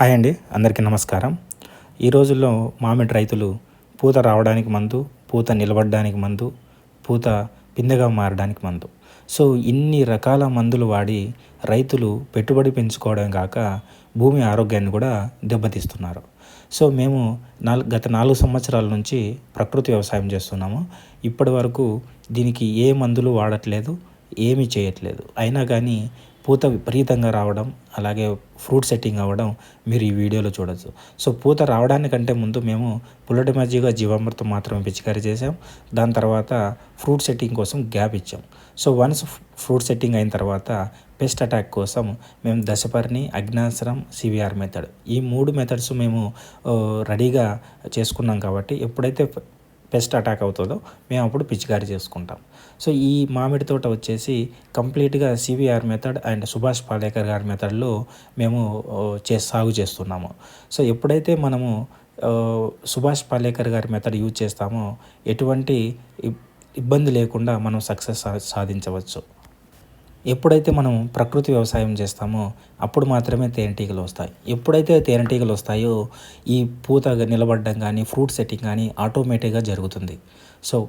Hi అండి అందరికీ నమస్కారం. ఈ రోజుల్లో మామిడి రైతులు పూత రావడానికి మందు పూత నిలబడడానికి మందు పూత పిందెగా మారడానికి మందు. సో ఇన్ని రకాల మందులు వాడి రైతులు పెట్టుబడి పెంచుకోవడం కాక భూమి ఆరోగ్యాన్ని కూడా దెబ్బతీస్తున్నారు. సో మేము నాలుగు గత నాలుగు సంవత్సరాల నుంచి ప్రకృతి వ్యవసాయం చేస్తున్నాము. ఇప్పటి వరకు దీనికి ఏ మందులు వాడట్లేదు. ఏమీ చేయట్లేదు. అయినా కానీ పూత విపరీతంగా రావడం అలాగే ఫ్రూట్ సెట్టింగ్ అవ్వడం మీరు ఈ వీడియోలో చూడొచ్చు. సో పూత రావడానికంటే ముందు మేము పుల్లటి మజ్జిగ జీవామృతం మాత్రమే పిచికారీ చేసాం దాని తర్వాత ఫ్రూట్ సెట్టింగ్ కోసం గ్యాప్ ఇచ్చాం. సో వన్స్ ఫ్రూట్ సెట్టింగ్ అయిన తర్వాత పెస్ట్ అటాక్ కోసం మేము దశపర్ణి అగ్నాశ్రం సివిఆర్ మెథడ్ ఈ మూడు మెథడ్స్ మేము రెడీగా చేసుకున్నాం కాబట్టి ఎప్పుడైతే పెస్ట్ అటాక్ అవుతుందో మేము అప్పుడు పిచికారి చేసుకుంటాం. సో ఈ మామిడి తోట వచ్చేసి కంప్లీట్గా CVR method and Subhash Palekar గారి మెథడ్లో మేము చే సాగు చేస్తున్నాము. సో ఎప్పుడైతే మనము సుభాష్ పాలేకర్ గారి మెథడ్ యూజ్ చేస్తామో ఎటువంటి ఇబ్- ఇబ్బంది లేకుండా మనం సక్సెస్ సా సాధించవచ్చు. ఎప్పుడైతే మనం ప్రకృతి వ్యవసాయం చేస్తామో అప్పుడు మాత్రమే తేనెటీగలు వస్తాయి. ఎప్పుడైతే తేనెటీగలు వస్తాయో ఈ పూత నిలబడడం కానీ ఫ్రూట్ సెట్టింగ్ కానీ ఆటోమేటిక్గా జరుగుతుంది. సో